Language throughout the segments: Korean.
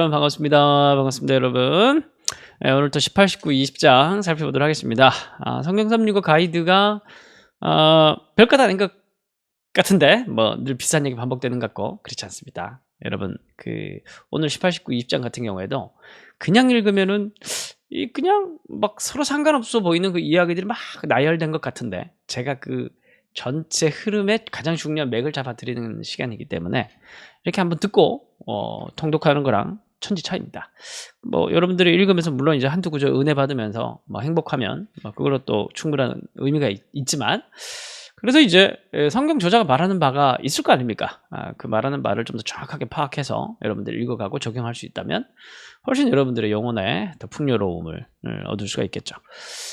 여러분 반갑습니다. 반갑습니다, 여러분. 네, 오늘 또 18, 19, 20장 살펴보도록 하겠습니다. 아, 성경 365 가이드가 어, 별것 아닌 것 같은데 뭐 늘 비싼 얘기 반복되는 것 같고 그렇지 않습니다. 여러분 그 오늘 18, 19, 20장 같은 경우에도 그냥 읽으면은 이 그냥 막 서로 상관없어 보이는 그 이야기들이 막 나열된 것 같은데 제가 그 전체 흐름의 가장 중요한 맥을 잡아드리는 시간이기 때문에 이렇게 한번 듣고 어, 통독하는 거랑 천지 차이입니다. 뭐 여러분들이 읽으면서 물론 이제 한두 구절 은혜 받으면서 뭐 행복하면 뭐 그걸로 또 충분한 의미가 있, 있지만 그래서 이제 예, 성경 저자가 말하는 바가 있을 거 아닙니까? 아, 그 말하는 바를 좀 더 정확하게 파악해서 여러분들이 읽어가고 적용할 수 있다면 훨씬 여러분들의 영혼에 더 풍요로움을 음, 얻을 수가 있겠죠.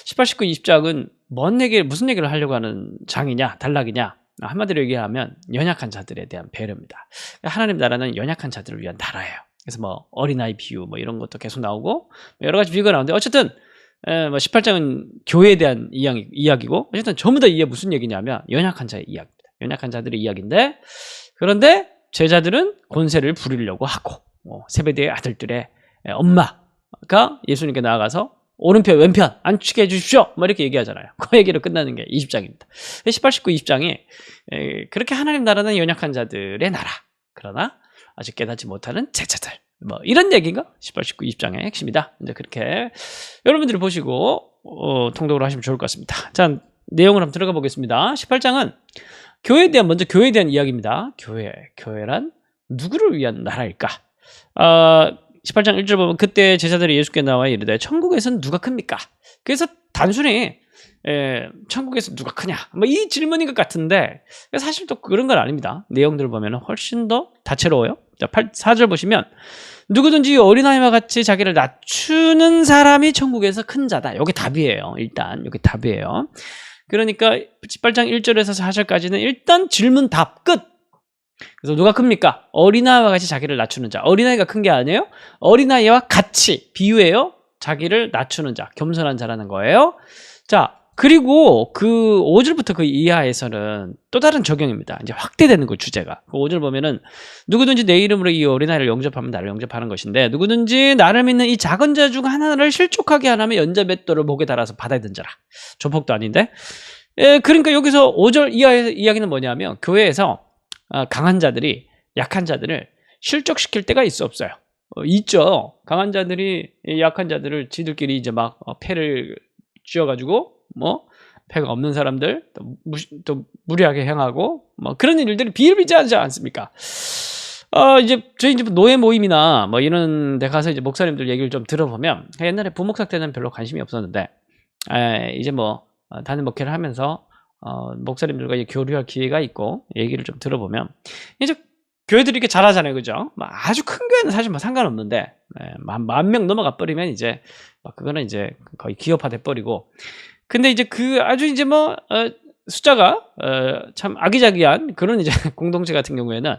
18, 19, 20장은 뭔 얘기, 무슨 얘기를 하려고 하는 장이냐, 단락이냐? 한마디로 얘기하면 연약한 자들에 대한 배려입니다. 하나님 나라는 연약한 자들을 위한 나라예요. 그래서 뭐 어린아이 비유 뭐 이런 것도 계속 나오고 여러 가지 비유가 나오는데 어쨌든 에, 뭐 18장은 교회에 대한 이야기, 이야기고 어쨌든 전부 다 이게 무슨 얘기냐면 연약한 자의 이야기입니다. 연약한 자들의 이야기인데 그런데 제자들은 권세를 부리려고 하고 뭐 세배대의 아들들의 에, 엄마가 예수님께 나아가서 오른편 왼편 앉히게 해주십시오. 뭐 이렇게 얘기하잖아요. 그 얘기로 끝나는 게 20장입니다. 18, 19, 20장이 그렇게 하나님 나라는 연약한 자들의 나라. 그러나 아직 깨닫지 못하는 제자들. 뭐 이런 얘기가? 18, 19, 20장의 핵심이다. 이제 그렇게 여러분들이 보시고 어, 통독을 하시면 좋을 것 같습니다. 자 내용을 한번 들어가 보겠습니다. 18장은 교회에 대한 먼저 교회에 대한 이야기입니다. 교회 교회란 누구를 위한 나라일까? 어, 18장 1절 보면 그때 제자들이 예수께 나와 이르되 천국에서는 누가 큽니까? 그래서 단순히 에, 천국에서 누가 크냐? 뭐 이 질문인 것 같은데 사실 또 그런 건 아닙니다. 내용들을 보면 훨씬 더 다채로워요. 자, 8, 4절 보시면 누구든지 어린아이와 같이 자기를 낮추는 사람이 천국에서 큰 자다. 여기 답이에요. 일단 여기 답이에요. 그러니까 18장 1절에서 4절까지는 일단 질문 답 끝. 그래서 누가 큽니까? 어린아이와 같이 자기를 낮추는 자. 어린아이가 큰 게 아니에요. 어린아이와 같이 비유해요. 자기를 낮추는 자, 겸손한 자라는 거예요. 자, 그리고 그 5절부터 그 이하에서는 또 다른 적용입니다. 이제 확대되는 거 주제가. 그 5절 보면은 누구든지 내 이름으로 이 어린아이를 영접하면 나를 영접하는 것인데 누구든지 나를 믿는 이 작은 자 중 하나를 실족하게 하나면 연자 맷돌을 목에 달아서 바다에 던져라. 조폭도 아닌데. 예, 그러니까 여기서 5절 이하의 이야기는 뭐냐면 교회에서 아, 강한 자들이 약한 자들을 실족시킬 때가 있어 없어요. 어, 있죠. 강한 자들이 약한 자들을 지들끼리 이제 막 어, 패를 쥐어가지고 뭐 패가 없는 사람들 또, 무시, 또 무리하게 행하고 뭐 그런 일들이 비일비재하지 않습니까? 어, 이제 저희 이제 노예 모임이나 뭐 이런 데 가서 이제 목사님들 얘기를 좀 들어보면 옛날에 부목사 때는 별로 관심이 없었는데 에, 이제 뭐 어, 단임 목회를 하면서 어, 목사님들과 교류할 기회가 있고 얘기를 좀 들어보면 이제 교회들이 이렇게 잘하잖아요, 그죠? 뭐 아주 큰 교회는 사실 뭐 상관없는데 네, 만명 넘어가 버리면 이제 그거는 이제 거의 기업화 돼 버리고 근데 이제 그 아주 이제 뭐 어, 숫자가 어, 참 아기자기한 그런 이제 공동체 같은 경우에는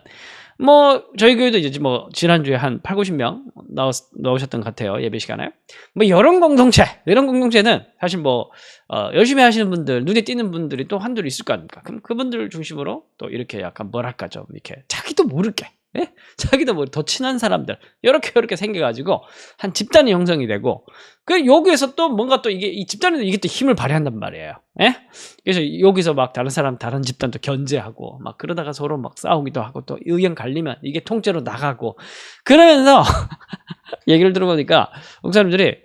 뭐 저희 교회도 이제 뭐 지난주에 한 8, 90명 나오, 나오셨던 것 같아요 예배 시간에. 뭐 이런 공동체 이런 공동체는 사실 뭐 어, 열심히 하시는 분들 눈에 띄는 분들이 또 한둘 있을 거 아닙니까? 그럼 그분들 중심으로 또 이렇게 약간 뭐랄까 좀 이렇게. 자기도 모르게 예? 자기도 뭐 더 친한 사람들 이렇게 이렇게 생겨가지고 한 집단이 형성이 되고 그 여기에서 또 뭔가 또 이게 이 집단에도 이게 또 힘을 발휘한단 말이에요. 예? 그래서 여기서 막 다른 사람 다른 집단도 견제하고 막 그러다가 서로 막 싸우기도 하고 또 의견 갈리면 이게 통째로 나가고 그러면서 얘기를 들어보니까 목사님들이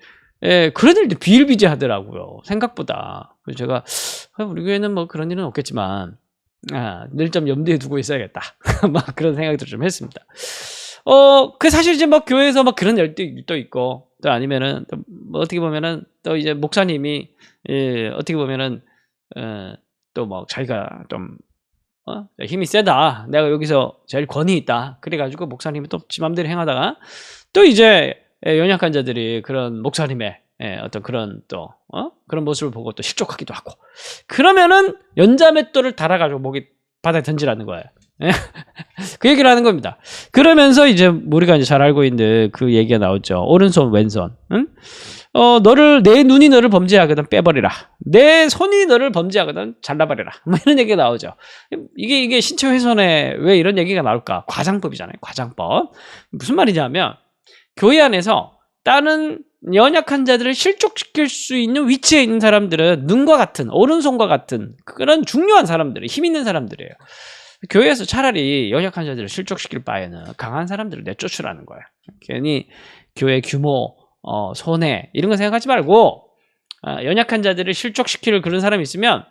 예, 그런 일도 비일비재하더라고요. 생각보다. 그래서 제가 아, 우리 교회는 뭐 그런 일은 없겠지만 아, 늘좀 염두에 두고 있어야겠다. 막 그런 생각도 좀 했습니다. 어, 그 사실 이제 막뭐 교회에서 막 그런 일도 있고, 또 아니면은, 또 뭐 어떻게 보면은, 또 이제 목사님이, 예, 어떻게 보면은, 어, 또뭐 자기가 좀, 어? 힘이 세다. 내가 여기서 제일 권위 있다. 그래가지고 목사님이 또 지 맘대로 행하다가, 또 이제 연약한 자들이 그런 목사님의 예, 어떤 그런 또 어? 그런 모습을 보고 또 실족하기도 하고 그러면은 연자맷돌을 달아가지고 목이 바다에 던지라는 거예요. 예? 그 얘기를 하는 겁니다. 그러면서 이제 우리가 이제 잘 알고 있는 그 얘기가 나오죠. 오른손 왼손. 응? 어, 너를 내 눈이 너를 범죄하거든 빼버리라. 내 손이 너를 범죄하거든 잘라버리라. 뭐 이런 얘기가 나오죠. 이게 이게 신체 훼손에 왜 이런 얘기가 나올까? 과장법이잖아요. 과장법. 무슨 말이냐면 교회 안에서 다른 연약한 자들을 실족시킬 수 있는 위치에 있는 사람들은 눈과 같은 오른손과 같은 그런 중요한 사람들, 힘 있는 사람들이에요. 교회에서 차라리 연약한 자들을 실족시킬 바에는 강한 사람들을 내쫓으라는 거예요. 괜히 교회 규모, 어, 손해 이런 거 생각하지 말고 어, 연약한 자들을 실족시킬 그런 사람이 있으면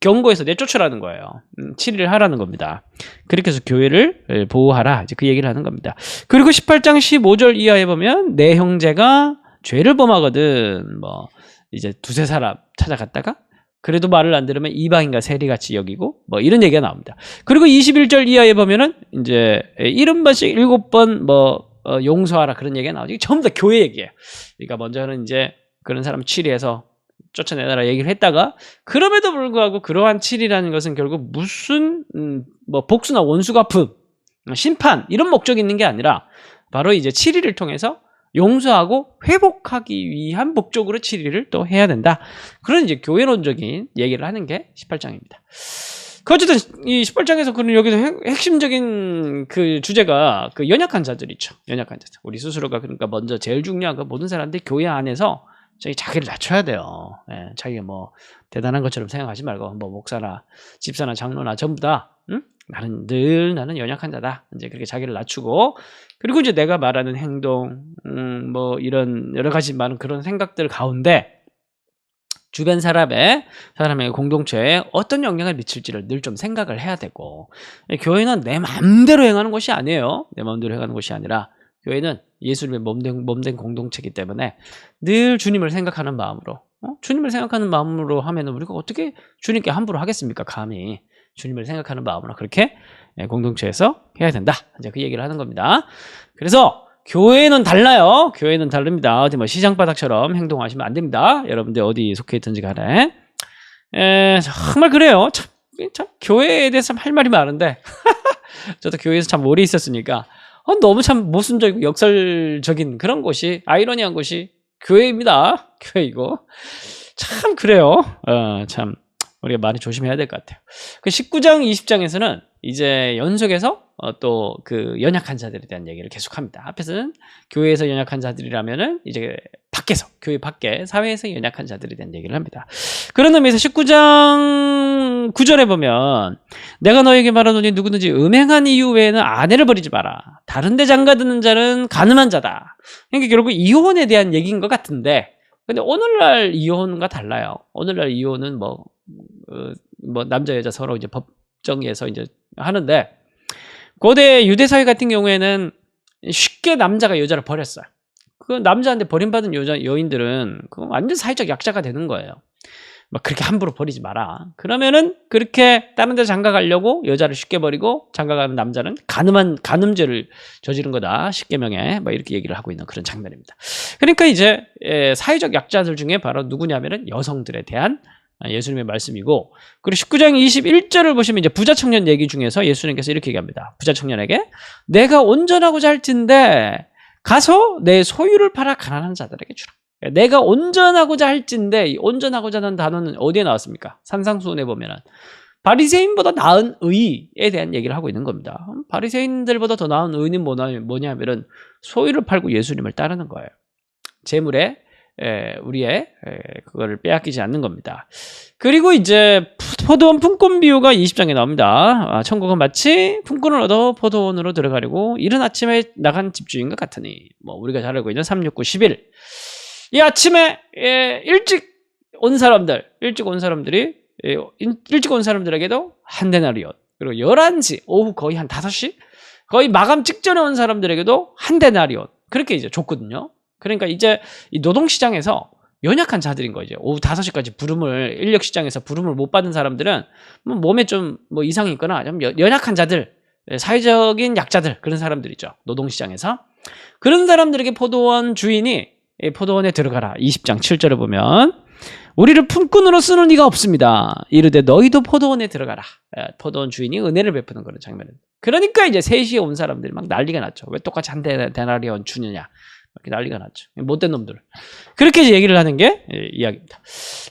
경고해서 내쫓으라는 거예요. 음, 치리를 하라는 겁니다. 그렇게 해서 교회를 에, 보호하라. 이제 그 얘기를 하는 겁니다. 그리고 18장 15절 이하에 보면 내 형제가 죄를 범하거든 뭐 이제 두세 사람 찾아갔다가 그래도 말을 안 들으면 이방인과 세리같이 여기고 뭐 이런 얘기가 나옵니다. 그리고 21절 이하에 보면은 이제 일흔 번씩 일곱 번뭐 어, 용서하라 그런 얘기가 나오죠. 전부 다 교회 얘기예요. 그러니까 먼저는 이제 그런 사람 치리해서 쫓아내라 얘기를 했다가 그럼에도 불구하고 그러한 치리라는 것은 결국 무슨 음, 뭐 복수나 원수 갚음, 심판 이런 목적이 있는 게 아니라 바로 이제 치리를 통해서 용서하고 회복하기 위한 목적으로 치리를 또 해야 된다. 그런 이제 교회론적인 얘기를 하는 게 18장입니다. 그 어쨌든 이 18장에서 그런 여기서 핵- 핵심적인 그 주제가 그 연약한 자들이죠. 연약한 자들. 우리 스스로가 그러니까 먼저 제일 중요한 건 모든 사람들이 교회 안에서 자기 자기를 낮춰야 돼요. 예, 자기가 뭐 대단한 것처럼 생각하지 말고 뭐 목사나 집사나 장로나 전부 다 응? 나는 늘 나는 연약한 자다. 이제 그렇게 자기를 낮추고 그리고 이제 내가 말하는 행동, 음, 뭐 이런 여러 가지 많은 그런 생각들 가운데 주변 사람의 사람의 공동체에 어떤 영향을 미칠지를 늘 좀 생각을 해야 되고 교회는 내 마음대로 행하는 곳이 아니에요. 내 마음대로 행하는 곳이 아니라 교회는 예수님의 몸된, 몸된 공동체이기 때문에 늘 주님을 생각하는 마음으로 어? 주님을 생각하는 마음으로 하면 우리가 어떻게 주님께 함부로 하겠습니까? 감히 주님을 생각하는 마음으로 그렇게 예, 공동체에서 해야 된다. 이제 그 얘기를 하는 겁니다. 그래서 교회는 달라요. 교회는 다릅니다. 어디 뭐 시장바닥처럼 행동하시면 안 됩니다. 여러분들 어디 속해 있든지 간에. 에, 정말 그래요. 참, 참 교회에 대해서 할 말이 많은데 저도 교회에서 참 오래 있었으니까 어, 너무 참 모순적이고 역설적인 그런 곳이 아이러니한 곳이 교회입니다. 교회이고 참 그래요. 어, 참 우리가 많이 조심해야 될 것 같아요. 그 19장, 20장에서는 이제 연속해서 어, 또 그 연약한 자들에 대한 얘기를 계속합니다. 앞에서는 교회에서 연약한 자들이라면은 이제 밖에서 교회 밖에 사회에서 연약한 자들에 대한 얘기를 합니다. 그런 의미에서 19장 9절에 보면 내가 너에게 말하노니 누구든지 음행한 이유 외에는 아내를 버리지 마라. 다른 데 장가드는 자는 가늠한 자다. 그러니까 결국 이혼에 대한 얘기인 것 같은데 근데 오늘날 이혼과 달라요. 오늘날 이혼은 뭐, 어, 뭐 남자 여자 서로 이제 법정에서 이제 하는데 고대 유대 사회 같은 경우에는 쉽게 남자가 여자를 버렸어요. 그 남자한테 버림받은 여자 여인들은 그 완전 사회적 약자가 되는 거예요. 막 그렇게 함부로 버리지 마라. 그러면은 그렇게 다른 데 장가 가려고 여자를 쉽게 버리고 장가 가는 남자는 가늠한 가늠죄를 저지른 거다. 십계명에 뭐 이렇게 얘기를 하고 있는 그런 장면입니다. 그러니까 이제 에, 사회적 약자들 중에 바로 누구냐면은 여성들에 대한 예수님의 말씀이고 그리고 19장 21절을 보시면 이제 부자 청년 얘기 중에서 예수님께서 이렇게 얘기합니다. 부자 청년에게 내가 온전하고자 할 텐데 가서 내 소유를 팔아 가난한 자들에게 주라. 내가 온전하고자 할진데 이 온전하고자는 단어는 어디에 나왔습니까? 산상수훈에 보면은 바리새인보다 나은 의에 대한 얘기를 하고 있는 겁니다. 바리새인들보다 더 나은 의는 뭐냐- 뭐냐면은 소유를 팔고 예수님을 따르는 거예요. 재물에 에, 우리의 에, 그거를 빼앗기지 않는 겁니다. 그리고 이제 푸- 포도원 품꾼 비유가 20장에 나옵니다. 아, 천국은 마치 품꾼을 얻어 포도원으로 들어가려고 이른 아침에 나간 집주인과 같으니 뭐 우리가 잘 알고 있는 369 11. 이 아침에 예, 일찍 온 사람들, 일찍 온 사람들이 예, 인- 일찍 온 사람들에게도 한 데나리온 그리고 11시 오후 거의 한 5시 거의 마감 직전에 온 사람들에게도 한 데나리온 그렇게 이제 줬거든요. 그러니까 이제 이 노동시장에서 연약한 자들인 거죠. 오후 5시까지 부름을, 인력 시장에서 부름을 못 받은 사람들은 뭐 몸에 좀 뭐 이상이 있거나 좀 여- 연약한 자들, 예, 사회적인 약자들, 그런 사람들이죠. 노동 시장에서. 그런 사람들에게 포도원 주인이 이 포도원에 들어가라. 20장 7절을 보면 우리를 품꾼으로 쓰는 이가 없습니다. 이르되 너희도 포도원에 들어가라. 예, 포도원 주인이 은혜를 베푸는 그런 장면은. 그러니까 이제 3시에 온 사람들이 막 난리가 났죠. 왜 똑같이 한 대- 데나리온 주느냐. 이렇게 난리가 났죠. 못된 놈들. 그렇게 얘기를 하는 게 예, 이야기입니다.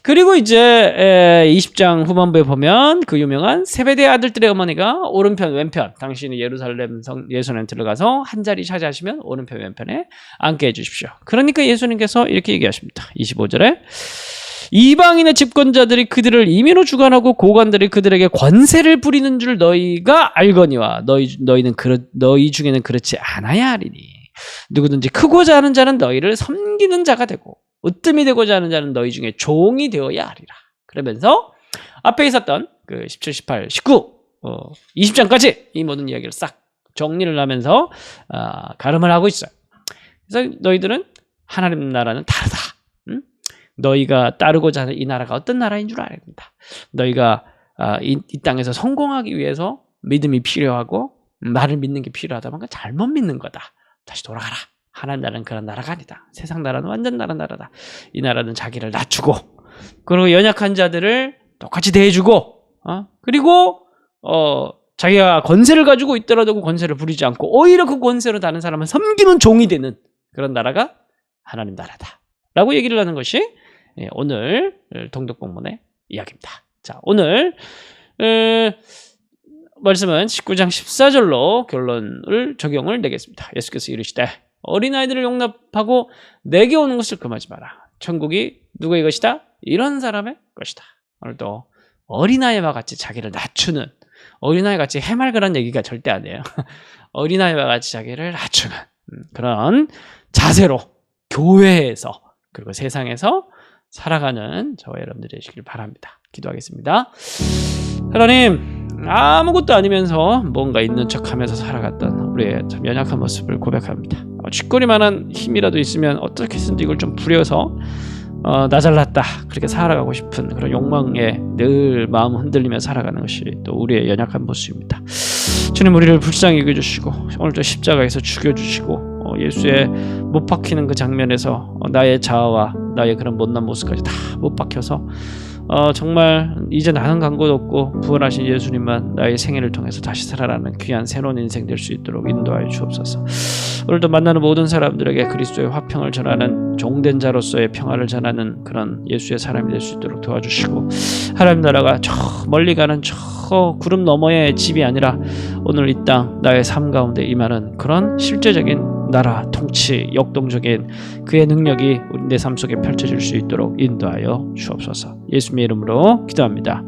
그리고 이제 에, 20장 후반부에 보면 그 유명한 세베대 아들들의 어머니가 오른편 왼편 당신이 예루살렘 성 예수님 들어가서 한 자리 차지하시면 오른편 왼편에 앉게 해주십시오. 그러니까 예수님께서 이렇게 얘기하십니다. 25절에 이방인의 집권자들이 그들을 임의로 주관하고 고관들이 그들에게 권세를 부리는 줄 너희가 알거니와 너희 너희는 그렇 너희 중에는 그렇지 않아야 하리니 누구든지 크고자 하는 자는 너희를 섬기는 자가 되고 으뜸이 되고자 하는 자는 너희 중에 종이 되어야 하리라. 그러면서 앞에 있었던 그 17, 18, 19, 어, 20장까지 이 모든 이야기를 싹 정리를 하면서 아, 가름을 하고 있어요. 그래서 너희들은 하나님 나라는 다르다. 응? 너희가 따르고자 하는 이 나라가 어떤 나라인 줄 알아야 된다. 너희가 아, 이, 이 땅에서 성공하기 위해서 믿음이 필요하고 음, 나를 믿는 게 필요하다면 그건 잘못 믿는 거다. 다시 돌아가라. 하나님 나라는 그런 나라가 아니다. 세상 나라는 완전 다른 나라다. 이 나라는 자기를 낮추고 그리고 연약한 자들을 똑같이 대해주고 어? 그리고 어 자기가 권세를 가지고 있더라도 그 권세를 부리지 않고 오히려 그 권세로 다른 사람을 섬기는 종이 되는 그런 나라가 하나님 나라다. 라고 얘기를 하는 것이 예, 오늘 동독공문의 이야기입니다. 자, 오늘 에, 말씀은 19장 14절로 결론을 적용을 내겠습니다. 예수께서 이르시되 어린아이들을 용납하고 내게 오는 것을 금하지 마라. 천국이 누구의 것이다? 이런 사람의 것이다. 오늘도 어린아이와 같이 자기를 낮추는 어린아이 같이 해맑으란 얘기가 절대 아니에요. 어린아이와 같이 자기를 낮추는 음, 그런 자세로 교회에서 그리고 세상에서 살아가는 저와 여러분들이 되시길 바랍니다. 기도하겠습니다. 하나님, 아무것도 아니면서 뭔가 있는 척 하면서 살아갔던 우리의 참 연약한 모습을 고백합니다. 어, 쥐꼬리만한 힘이라도 있으면 어떻게든 이걸 좀 부려서 어, 나 잘났다 그렇게 살아가고 싶은 그런 욕망에 늘 마음 흔들리며 살아가는 것이 또 우리의 연약한 모습입니다. 주님 우리를 불쌍히 여겨주시고 오늘도 십자가에서 죽여주시고 어, 예수의 못 박히는 그 장면에서 어, 나의 자아와 나의 그런 못난 모습까지 다 못 박혀서 어, 정말 이제 나는 간 곳 없고 부활하신 예수님만 나의 생애를 통해서 다시 살아나는 귀한 새로운 인생 될 수 있도록 인도하여 주옵소서. 오늘도 만나는 모든 사람들에게 그리스도의 화평을 전하는 종된 자로서의 평화를 전하는 그런 예수의 사람이 될 수 있도록 도와주시고 하나님 나라가 저 멀리 가는 저 구름 너머의 집이 아니라 오늘 이 땅 나의 삶 가운데 임하는 그런 실제적인 나라 통치 역동적인 그의 능력이 우리 내 삶 속에 펼쳐질 수 있도록 인도하여 주옵소서. 예수님의 이름으로 기도합니다.